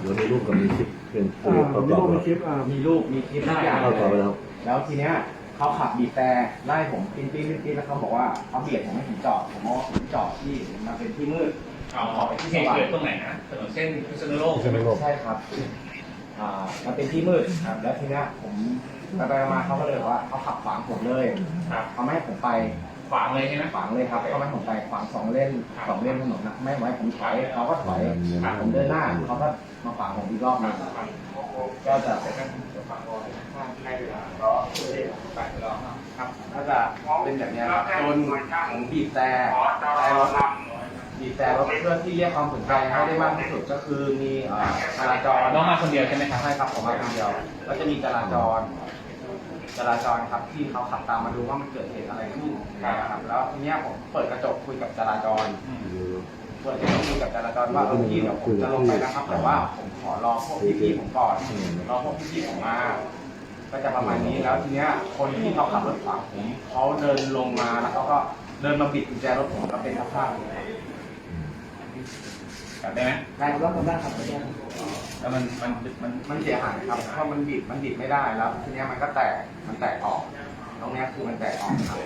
เดี๋ยวในรูปกับมีคลิปเป็นอ่าประมีกอบรูปมีแล้วคลิปอ่ามีรูปมีคลิปทุกอย่างเข้าต่อไปเลยแล้ว แล้วทีเนี้ยเขาขับบีบแต่ไล่ผมปีนปีนปีนปีนแล้วเขาบอกว่าเขาเบียดผมให้ผมจอดผมบอกว่าผมจอดที่มันเป็นที่มืดเอาขอไปที่เหสตุว่าง เกิดตรงไหนนะถนนเส้นพิษณุโลก ใช่ไหมโลกใช่ครับ อ่า มันเป็นที่มืดครับ แล้วทีเนี้ยผมไปไปมาเขาก็เลยบอกว่าเขาขับขวางผมเลยครับ เขาไม่ให้ผมไป ขวางเลยใช่ไหม ขวางเลยครับเขาไม่ให้ผมไปขวางสองเลนครับสองเลนถนนนะไม่ให้ผมถอยเขาก็ถอยครับ ผมเดินหน้าเขาก็มาขวางผมอีกรอบหนึงก็จะครับก็จะเป็นแบบเนี้ยครับจนผมบีบแต่แต่รถบีบแต่รถเพื่อที่เรียกความสนใจให้ได้มากที่สุดก็คือมีเอ่อจราจรน้องมาคนเดียวใช่ไหมครับ ใช่ครับผมมาคนเดียวก็จะมีจราจร จราจรครับที่เขาขับตามมาดูว่ามันเกิดเหตุอะไรขึ้นนะครับแล้วทีเนี้ยผมเปิดกระจกคุยกับจราจรเปิดกระจกคุยกับจราจรว่าเออพี่เดี๋ยวผมจะลงไปนะครับ แต่ว่าผมขอรอพวกพี่ๆผมก่อนรอพวกพี่ๆผมมาก็จะประมาณนี้แล้วทีเนี้ยคนที่เขาขับรถขวางผมเขาเดินลงมาแล้วเขาก็เดินมาบิดกุญแจรถผมแล้วเป็นสภาพนี้ครับกลับได้ไหมได้ครับแล้วผมได้ครับ แล้วมันมันมันมันเสียหายครับเพราะมันบิดมันบิดไม่ได้แล้วทีเนี้ยมันก็แตกมันแตกออก ตรงเนี้ยคือมันแตกออกครับ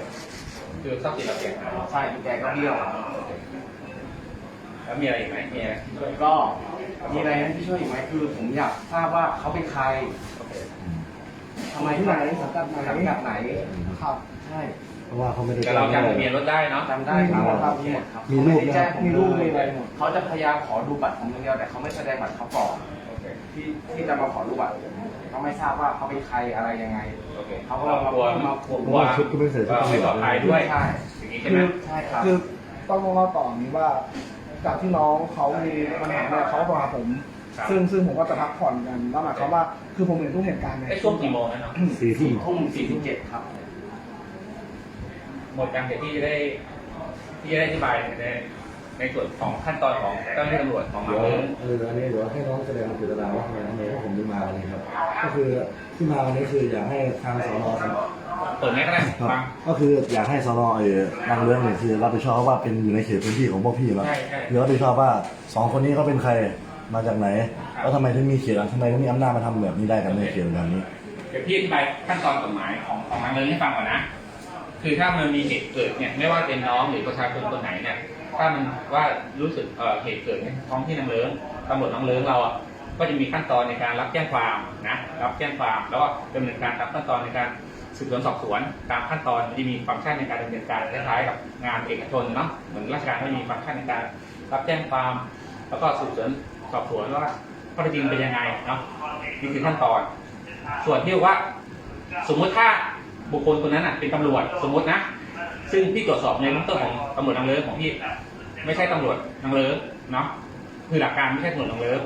คือทรัพย์สินเราเสียหายใช่กุญแจก็เบี้ยวครับแล้วมีอะไรอีกไหมมีอะไรที่ช่วยก็มีอะไรให้พี่ช่วยอีกไหมคือผมอยากทราบว่าเขาเป็นใครทำไมที่ไหนสังกัดไหนสังกัดไหนครับใช่เพราะว่าเขาไม่ได้แต่เราจำทะเบียนรถได้เนาะจำได้ครับครับมีหมดครับมีรูปเขาไได้แจ้งผมมีรูปเลมียอะไรหมดเขาจะพยายามขอดูบัตรผมอย่างเดียวแต่เขาไม่แสดงบัตรเขาก่อนโอเค ที่ที่จะมาขอดูบัตรผมเขาไม่ทราบว่าเขาเป็นใครอะไรยังไงโอเคเขาก็เรามากลัวมากลัวเพราะว่าชุดก็ไม่ใส่ชุดว่าไม่ปลอดภัยด้วยใช่อย่างนี้คืใช่ไหมอใช่ครับคือต้องเล่าต่อนี้ว่า จากที่น้องเขามีปัญหาเนี่ยเขาก็มาหาผมครับซึ่งซึ่งผมก็จะพักผ่อนกัน แล้วหมายความว่าคือผมเห็นทุกเหตุการณ์ไอ้ช่วงกี่โมงนะเนาะสี่ทุ่สี่มทุ่มสี่สิบเจ็ดครับ หมดยังเดี๋ยวที่จะได้ที่จะได้อธิบายใน ในส่วนของขั้นตอนของเจ้าหน้าที่ตำรวจของเดี๋ยวเราเอออันนี้เดี๋ยวให้น้องแสดงเจตนาว่าทำไมทำไมพวกผมถึงมาวันนี้ครับ ก็คือที่มาวันนี้คืออยากให้ทางสอนอครับเปิดไหมก็ได้ครับฟัง ก็คืออยากให้สอนอเออนางเรื่องเนี่ยคือรับผิดชอบว่าเป็นอยู่ในเขตพื้นที่ของพวกพี่แล้วใช่ใช่คือรับผิดชอบว่าสองคนนี้เขาเป็นใครมาจากไหนแล้วทำไมถึงมีเขตทำไมถึงมีอำนาจมาทำแบบนี้ได้กันในเขตแบบนี้ เดี๋ยวพี่อธิบายขั้นตอนกฎหมายของของนางเลิงให้ฟังก่อนนะ คือถ้ามันมีเหตุเกิดเนี่ยไม่ว่าเป็นน้องหรือประชาชนคนไหนเนี่ยถ้ามันว่ารู้สึกเอ่อเหตุเกิดในท้องที่นางเลิงตำรวจนางเลิงเราอะก็จะมีขั้นตอนในการรับแจ้งความนะรับแจ้งความแล้วก็ดำเนินการตามขั้นตอนในการสืบสวนสอบสวนตามขั้นตอนมันจะมีฟังก์ชันในการดำเนินการคล้ายๆกับงานเอกชนเนาะเหมือนราชการก็มีฟังก์ชันในการรับแจ้งความ แล้วก็สืบสวนสอบสวนว่าข้อเท็จจริงเป็นยังไงเนาะนี่คือขั้นตอน ส่วนที่ว่าสมมุติถ้า บุคคลคนนั้นอะเป็นตำรวจสมมุตินะ ซึ่งพี่ตรวจสอบในเบื้องต้นของตำรวจนางเลิศของพี่ไม่ใช่ตำรวจนางเลิศเนาะคือหลักการไม่ใช่ตำรวจนางเลิศ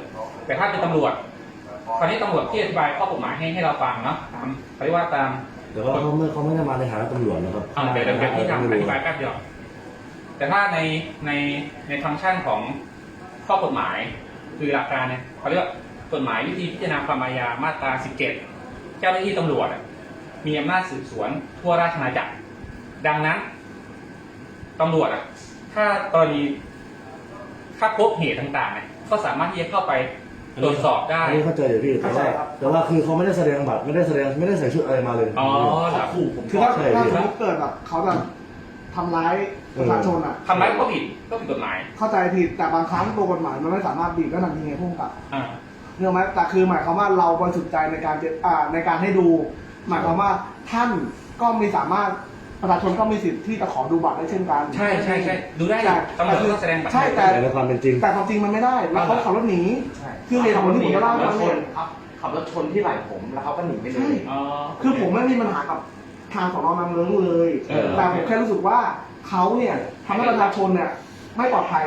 แต่ถ้าเป็นตำรวจคราวนี้ตำรวจที่อธิบายข้อกฎหมายให้ให้เราฟังเนาะตามเขาเรียกว่าตามแต่ว่าเขาไม่เขาไม่ได้มาในฐานะตำรวจนะครับอ่าเดี๋ยวเดี๋ยวเดี๋ยวพี่ทำอธิบายแป๊บเดียวแต่ถ้าในในในฟังก์ชันของข้อกฎหมาย คือหลักการเนี่ยเขาเรียกว่ากฎหมายวิธีพิจารณาความอาญามาตรา 17 เจ้าหน้าที่ตำรวจอะ มีอำนาจสืบสวนทั่วราชอาณาจักร ดังนั้นตำรวจอะถ้ากรณีถ้าพบเหตุต่างๆเนี่ยก็สามารถที่จะเข้าไปตรวจสอบได้ อันนี้เข้าใจอยู่พี่แต่ว่าแต่ว่าคือเขาไม่ได้แสดงบัตรไม่ได้แสดงไม่ได้ใส่ชุดอะไรมาเลย อ๋อเหรอขู่ผมคือถ้าใช่ ถ้าพี่สมมติเกิดแบบเขาจะทำร้ายประชาชนอะ ทำร้ายก็ผิดก็ผิดกฎหมายเข้าใจผิดแต่บางครั้งตัวกฎหมายมันไม่สามารถบีบได้ทันทีไงพุ่งกับอ่า เนื่องไหมแต่คือหมายความว่าเราบริสุทธิ์ใจในการเจอ่าในการให้ดู หมายความว่าท่านก็มีสามารถประชาชนก็มีสิทธิ์ที่จะขอดูบัตรได้เช่นกันใช่ใช่ใช่ดูได้แต่ตำรวจต้องแสดงบัตรใช่แต่แต่ในความเป็นจริง แต่ความจริงมันไม่ได้แล้วเขาขับรถหนีใช่คือเหตุผลที่ผมจะเล่าให้ฟังชเนี่ยนครับขับรถชนที่ไหล่ผมแล้วเขาก็หนีไปเลใช่ ย อ๋อ คือผมไม่มีปัญหากับทางสอนอนางเลิ้งเลย เออ แต่ผมแค่รู้สึกว่าเขาเนี่ยทำให้ประชาชนเนี่ยไม่ปลอดภัย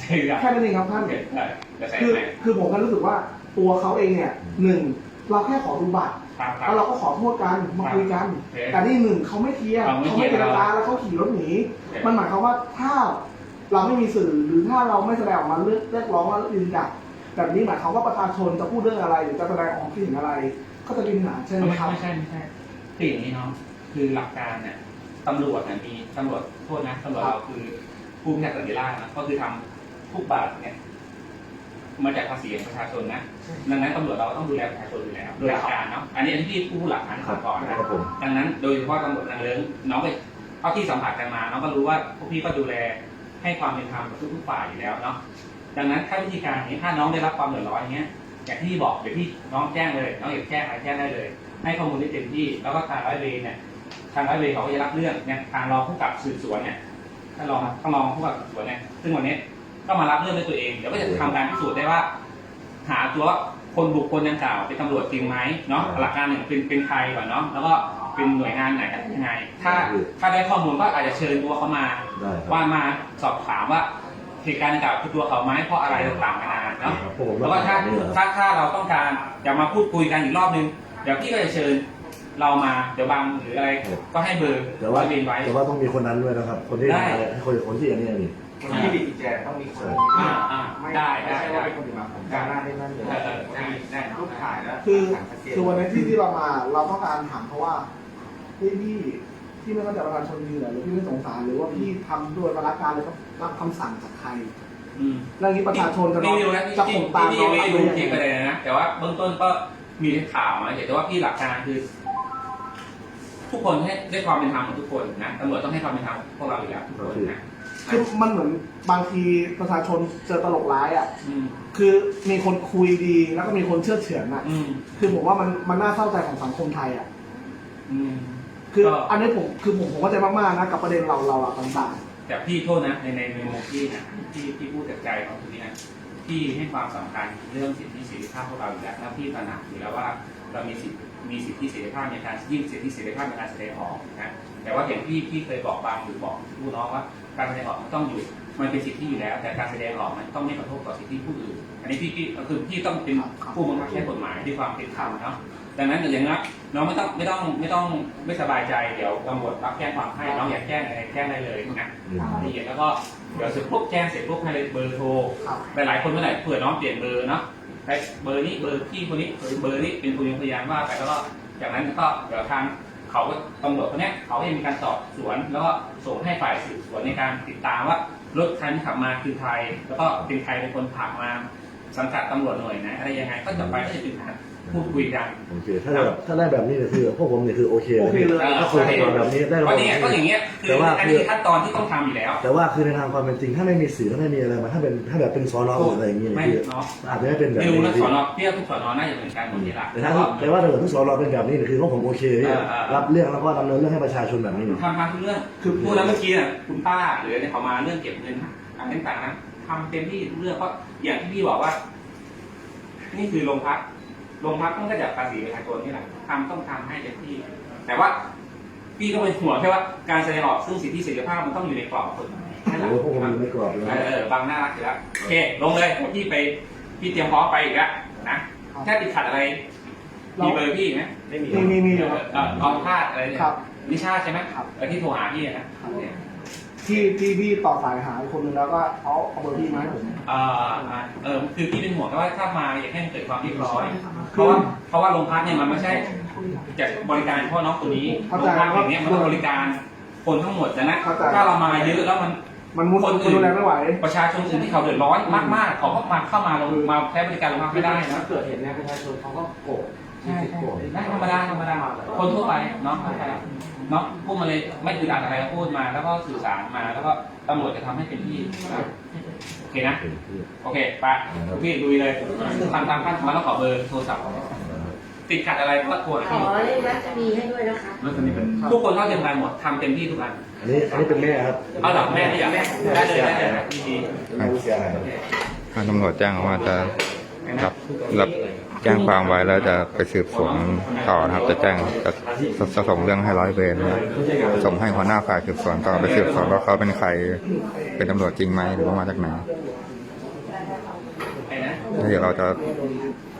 ใช่ครับแค่นั้นเองครับท่านโอเคได้จะใส่คือไหมคือผมแค่รู้สึกว่าตัวเขาเองเนี่ยหนึ่ง เราแค่ขอดูบัตรครับครัแล้วเราบก็ขอโทษกันมาคุยกัน โอเคแต่นี่หนึ่งเขาไม่เคลียร์เขาไม่เขาเคลีไม่ยร์เจรจาแล้วเขาขี่รถหนีโอเค มันหมายความว่าถ้าเราไม่มีสื่อหรือถ้าเราไม่แสดงออกมาเรียกเรียกร้องว่ายืนหยัดแบบนี้หมายความว่าประชาชนจะพูดเรื่องอะไร หรือจะแสดงออกคิดเห็นอะไร ก็จะมีปัญหาใช่ไหมไม่ครับ ไม่ใช่ไม่ใช่คืออย่างนี้เนาะคือหลักการเนี่ยตำรวจเนี่ยมีตำรวจโทษนะตำรวจเราคือผู้พิจารณาสันติราษฎร์นะก็คือทำทุกบาทเนี่ย มาจากภาษีของประชาชนนะดังนั้นตำรวจเราก็ต้องดูแลประชาชนอยู่แล้วโดยหลักการเนาะอันนี้อันนี้พี่ผู้หลักฐานก่อนนะครับผมดังนั้นโดยเฉพาะตำรวจนางเลิ้งน้องไปเท่าที่สัมผัสกันมาน้องก็รู้ว่าพวกพี่ก็ดูแลให้ความเป็นธรรมกับทุกๆฝ่ายอยู่แล้วเนาะดังนั้นถ้าวิธีการนี้ถ้าน้องได้รับความเดือดร้อนอย่างเงี้ยอย่างที่พี่บอกเดี๋ยวพี่น้องแจ้งเลย น้องอยากแจ้งอะไรแจ้งได้เลย ให้ข้อมูลได้เต็มที่ แล้วก็ทางร้อยเวรเนี่ยทางร้อยเวรเขาก็จะรับเรื่องเนี่ยทางรองผู้กำกับสืบสวนเนี่ยท่านรองท่านรองผู้กำกับสืบสวนเนี่ยซึ่งวันนี้ ก็มารับเรื่องด้วยตัวเองเดี๋ยวก็จะทำการพิสูจน์ได้ว่า หาตัวคนบุคคลดังกล่าวเป็นตำรวจจริงไหมเนาะหลักการหนึ่งเป็นเป็นใครก่อนเนาะแล้วก็เป็นหน่วยงานไหนอะไรยังไง ถ้าถ้าได้ข้อมูลก็อาจจะเชิญตัวเขามา ได้ครับ ว่ามาสอบถามว่าเหตุการณ์ดังกล่าวคือตัวเขาไหมเพราะอะไรต่างๆนานาเนาะครับพวกผมแล้วก็ถ้านี่แหละครับ ถ้าถ้าเราต้องการอยากมาพูดคุยกันอีกรอบนึงเดี๋ยวพี่ก็จะเชิญเรามาเดี๋ยวบางหรืออะไรก็ให้เบอร์แต่ว่าเรียนไว้ แต่ว่าต้องมีคนนั้นด้วยนะครับ คนที่ได้ ให้คนคนที่อันนี้นี่ คนที่มีกุญแจต้องมีคนอ่าอ่าไม่ได้ไม่ได้ ใช่ได้ว่าเป็นคนอื่นมาผมกล้าหน้าได้นั่นเลยเออเออได้ได้รูปถ่ายแล้วคือหลังชัดเจนคือวันนี้ที่ที่เรามาเราต้องการถามเขาว่าพี่พี่ที่ไม่เข้าใจประชาชนจริงเหรอหรือพี่ไม่สงสารหรือว่าพี่ทำด้วยประการเลยก็รับคำสั่งจากใครอืม เรื่องนี้ประชาชนจะนี่ไม่รู้นะที่จะที่ข่มตามที่น้องไม่รับได้ได้ดูยังคลิปไงอะไรนะ แต่ว่าเบื้องต้นก็มีข่าวมาแต่ว่าพี่หลักการคือ ทุกคนให้ได้ความเป็นธรรมกับทุกคนนะตำรวจต้องให้ความเป็นธรรมกับพวกเราอยู่แล้วทุกคนนะ คือมันเหมือนบางทีประชาชนเจอตลกร้ายอะ อืมคือมีคนคุยดีแล้วก็มีคนเชื่อเฉือนอะ อืมคือผมว่ามันมันน่าเศร้าใจของสังคมไทยอะ อืม คือก็ อันนี้ผมคือผมผมเข้าใจมากๆนะกับประเด็นเราเราอะต่างแต่พี่โทษนะในในในมุมพี่นะที่ที่พูดจากใจของพี่นะพี่ให้ความสำคัญเรื่องสิทธิเสรีภาพพวกเราอยู่แล้วแล้วพี่ตระหนักอยู่แล้วว่า เรามีสิทธิมีสิทธิเสรีภาพในการยิ่งสิทธิเสรีภาพในการแสดงออกนะแต่ว่าอย่างที่พี่เคยบอกบางหรือบอกผู้น้องว่า การแสดงออกมันต้องอยู่มันเป็นสิทธิอยู่แล้ว แต่การแสดงออกมันต้องไม่กระทบต่อสิทธิผู้อื่น อันนี้พี่พี่คือพี่ต้องเป็นผู้บังคับใช้กฎหมายด้วยความเป็นธรรมเนาะดังนั้นอย่างนั้นน้องไม่ต้องไม่ต้องไม่ต้องไม่สบายใจเดี๋ยวตำรวจรับแจ้งความให้น้องอยากแจ้งอะไรแจ้งได้เลยนะอืมละเอียดแล้วก็เดี๋ยวเสร็จปุ๊บแจ้งเสร็จปุ๊บให้เลยเบอร์โทรๆครับหลายๆคนเมื่อไหร่เผื่อน้องเปลี่ยนเบอร์เนาะใช้เบอร์นี้เบอร์พี่คนนี้เบอร์นี้เป็นพยานพยานว่าไปแล้วก็จากนั้นก็เดี๋ยวทางเขาก็ตำรวจคนนี้เขาจะมีการสอบสวน แล้วก็ส่งให้ฝ่ายสืบสวนในการติดตามว่ารถคันที่ขับมาคือใครแล้วก็เป็นใครเป็นคนขับมา สังกัดตำรวจหน่วยไหนะอะไรยังไงก็จะไปก็จะเป็นการพูดคุยกัน โอเคถ้าได้แบบถ้าได้แบบนี้เนี่ยคือพวกผมเนี่ยคือโอเคโอเคเลยถ้าคุยกันแบบนี้ได้เพราะนี่ก็อย่างเงี้ยคืออันนี้คือขั้นตอนที่ต้องทำอยู่แล้ว แต่ว่าคือในทางความเป็นจริงถ้าไม่มีสื่อถ้าไม่มีอะไรมาถ้าเป็นถ้าแบบเป็นสอนอหรืออะไรอย่างเงี้ยไม่คือเนาะ อาจจะไม่เป็นแบบไม่รู้นี้นะสอนอเพี้ยทุกสอนอน่าจะเหมือนกันหมดนี่แหละ แต่ถ้าแต่ว่าถ้าเกิดทุกสอนอเป็นแบบนี้เนี่ยคือพวกผมโอเคพี่เออเออรับเรื่องแล้วก็ดำเนินเรื่องให้ประชาชนแบบนี้ ทำทำทุกเรื่องคือพูดแล้วเมื่อกี้น่ะคุณป้าหรือเนี่ยเขามาเรื่องเก็บเงินอะไรต่างๆนะ ทำเต็มที่ทุกเรื่องเพราะอย่างที่พี่บอกว่า นี่คือโรงพักโรงพักต้องได้จากภาษีประชาชนนี่แหละทำต้องทำให้เต็มที่ แต่ว่าพี่ก็เป็นห่วงแค่ว่าการแสดงออกซึ่งสิทธิเสรีภาพมันต้องอยู่ในกรอบกฎหมายนั่นแหละโอ้พวกผมอยู่ในกรอบอยู่เอแล้วอเออบางหน้ารักอยู่แล้วโอเคลงเลยพี่ไปพี่เตรียมพร้อมไปอีกแล้วนะแค่ติดขัดอะไรมีเบอร์พี่ไหมไม่มีมีมีมีอยู่เอครัอบเออเอาพลาดอะไรเนี่ยครับนิชาใช่ไหมครับเออที่โทรหาพี่อะนะเนี่ย ที่ที่พี่ต่อสายหาอีกคนนึงแล้วก็เอาเอาเบอร์พี่มาให้ผม เอ่ออ่าเออคือพี่เป็นห่วงแค่ว่าถ้ามาอยากให้มันเกิดความเรียบร้อย เพราะว่าเพราะว่าโรงพักเนี่ยมันไม่ใช่จะบริการเฉพาะน้องคนนี้เข้าโรใจงพักอย่างเนี้ยมันต้องบริการคนทั้งหมดนะเข้าใจ ถ้าเรามาเยอะแล้วมัน มันมุดคนอื่น ดูแลไม่ไหวประชาชนอื่นที่เขาเดือดร้อนมากๆเขาก็มาเข้ามาลงมาใช้บริการโรงพักไม่ได้นะ ถ้าเกิดเห็นเนี่ยประชาชนเขาก็โกรธ ใช่ใช่ได้ธรรมดาธรรมดาคนทั่วไปเนาะเข้าใจเนาะพูดมาเลยไม่อึดอัดอะไรก็พูดมา แล้วก็สื่อสารมาแล้วก็ตำรวจจะทำให้เป็นที่นะโอเคนะ โอเคไปพี่ลุยเลยทำตามขั้นตอนแล้วขอเบอร์โทรศัพท์ติดขัดอะไรก็โทรหาขอพี่เลขรัชนีให้ด้วยนะคะทุกคนเท่าเทียมกันหมดทำเต็มที่ทุกอันอันนี้อันนี้เป็นแม่ครับเอาหลักแม่ที่อยากได้เลยได้เลยดีดีเป็นผู้เสียหายทางตำรวจแจ้งว่าจะ รับรับแจ้งความไว้แล้วจะไปสืบสวนต่อนะครับ จะแจ้งจะจะส่งเรื่องให้ร้อยเวรนะส่งให้หัวหน้าฝ่ายสืบสวนต่อไปสืบสวนว่าเขาเป็นใครเป็นตำรวจจริงไหมหรือว่ามาจากไหนแล้วเดี๋ยวเราจะ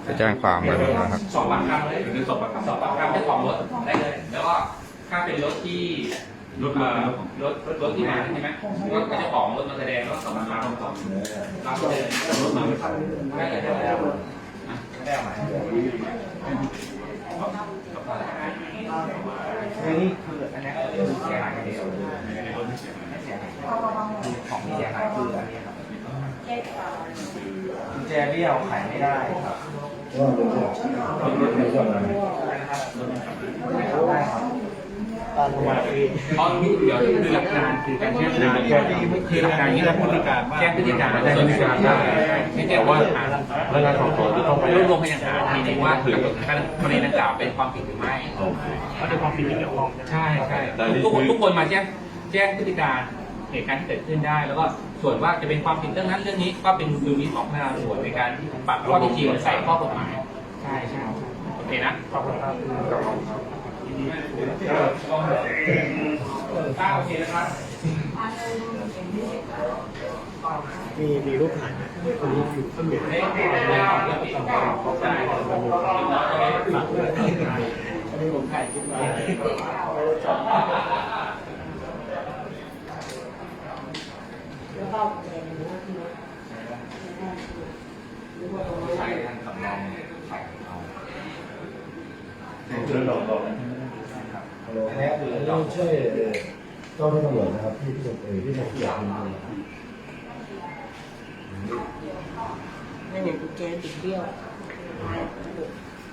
จะแจ้งความไว้นะครับสองปากคำเลยหรือสองปากคำสองปากคำเจ้าของรถได้เลยแล้วก็ถ้าเป็นรถที่ รถมารถรถที่มาใช่ไหมก็เจ้าของรถมาแสดงแล้วก็สองปากคำของรับเลยรถมาได้เลยได้เลยได้ไหมนี่คืออันนี้ยคือเสียหายเดียวไม่เสียหายของที่เสียหายคืออันนี้ครับกุญแจพี่รี้ยวขายไม่ได้ครับว่าเป็นเรื่องไม่ชอบได้ครับ การทำงานเองเพราะเดี๋ยวคือหลักการคือการแจ้งพฤติการคือหลักการที่เราพฤติการแจ้งพฤติการส่วนพฤติการได้ไม่ใช่ว่าพนักงานสอบสวนจะต้องไปรวบรวมพยานหลักฐานทีนึงว่าถือกรณีดังกล่าวเป็นความผิดหรือไม่เพราะเป็นความผิดที่เกี่ยวข้องใช่ใช่ทุกคนทุกคนมาแจ้งแจ้งพฤติการเหตุการณ์ที่เกิดขึ้นได้ แล้วก็ส่วนว่าจะเป็นความผิดเรื่องนั้นเรื่องนี้ก็เป็นดุลพินิจของพนักงานสอบสวนในการปรับข้อท็จจริงใส่ข้อกฎหมายใช่ใช่โอเคนะขอบคุณครับ ป้าโอเคนะครับมีมีรูปถ่ายไม่ไม่เอาเรื่องปิดใช่อันนี้ผมถ่ายคลิปไว้ใช้ทางสำรองขายเอาคือดอกดอกฮัลโหล อันนี้คือเราใช่เจ้าหน้าที่ตำรวจนะครับที่ที่ผมเอ่ยที่ผมอยากเป็นคนนะครับไม่เห็นกุญแจติดเบี้ยว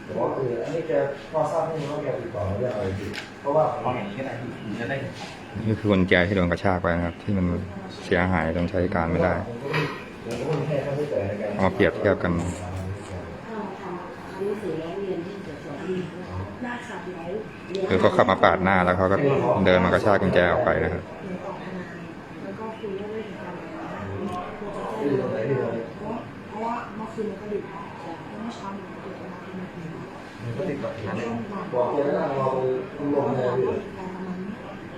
แต่ว่าคืออันนี้แกพอทราบไม่รู้ว่าแกติดต่อมาเรื่องอะไรผิดเพราะว่าเอาอย่างนี้ก็ได้พี่จะได้เห็นนี่คือกุญแจที่โดนกระชากไปนะครับ ที่มันเสียหายจนใช้การไม่ได้ผมก็ไม่มีแค่ค่าใช้จ่ายในการ เอามาเปรียบเทียบกัน ถ้าเราทำหนัง สือร้องเรียนที่ตรวจสอบได้ค่ะแล้วคือเขาขับมาปาดหน้าแล้วเขาก็เดินมากระชากกุญแจออกไปนะครับออกทนายแล้วก็คุยว่าไม่ถึงการที่ตรงไหนที่เราเพราะว่าเมื่อคืนมันก็ดึกแล้วเมื่อเช้ามันก็ดึกมาที่มันมันก็ติดกับฐานเนี่ยบอกแกแล้วนะเราลงมาเลย การประมาณนี้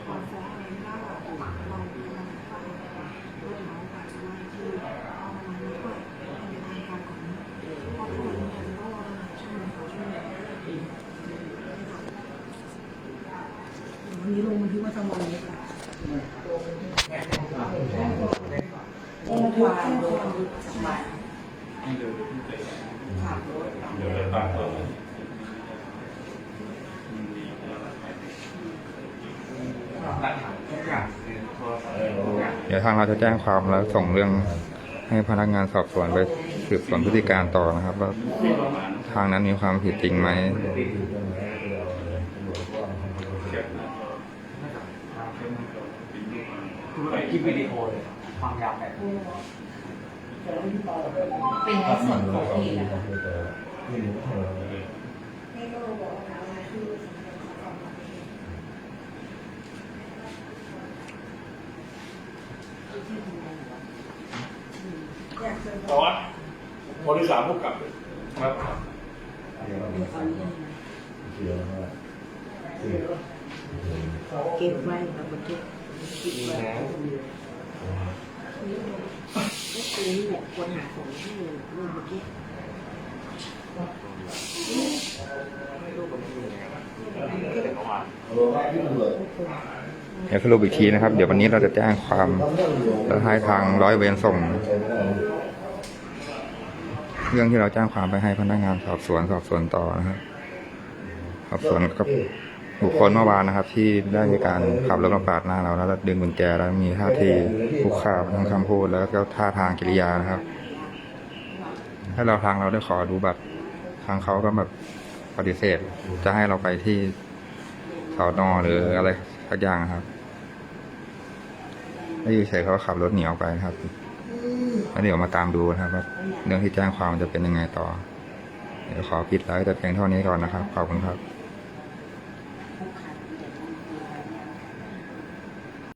ความฟ้องอะไรบ้างเราเรากำลังฟังรถน้องอาจจะมาที่เอาประมาณนี้ก่อนเป็นทางการก่อนเพราะทุกคนเนี่ยจะต้องรอประมาณชั่วโมงสองชั่วโมง วั นี้ลงบันทึกประจำวันเลยค่ะลงบันทึกแจ้ความสบายขับรถเดี๋ยวเราตัดต่อหลักฐานทุกอย่างคือโทรศัพท์เดี๋ยวทางเราจะแจ้งความแล้วส่งเรื่องให้พนักงานสอบสวนไปสืบสวนพฤติการต่อนะครับ ว่าทางนั้นมีความผิดจริงไหม คือเป็นคลิปวิดีโอเลยความยาวแบบนี้เป็นในส่วนของเพจอะค่ะแต่ว่าบริษัทผู้กับครับเก็บไว้ค่ะบันทึกค ลิปไว้ก็คือนี่แหละควรหาของที่รูปเมื่อกี้เดี๋ยวสรุปอีกทีนะครับ เดี๋ยววันนี้เราจะแจ้งความแล้วให้ทางร้อยเวรส่ง เรื่องที่เราแจ้งความไปให้พนักงานสอบสวนสอบสวนต่อนะครับสอบสวนกับ บุคคลเมื่อวานนะครับ ที่ได้มีการขับรถมาปาดหน้าเราแล้วดึงกุญแจแล้วมีท่าทีคุกคามทั้งคำพูดแล้วก็ท่าทางกิริยานะครับให้เราทางเราได้ขอดูบัตรทางเขาก็แบบปฏิเสธ จะให้เราไปที่สอนอหรืออะไรสักอย่างครับแล้วอยู่เฉยเขาขับรถหนีออกไปนะครับแล้วเดี๋ยวมาตามดูนะครับว่าเรื่องที่แจ้งความจะเป็นยังไงต่อ เดี๋ยวขอปิดไลฟ์แต่เพียงเท่านี้ก่อนนะครับ ขอบคุณครับ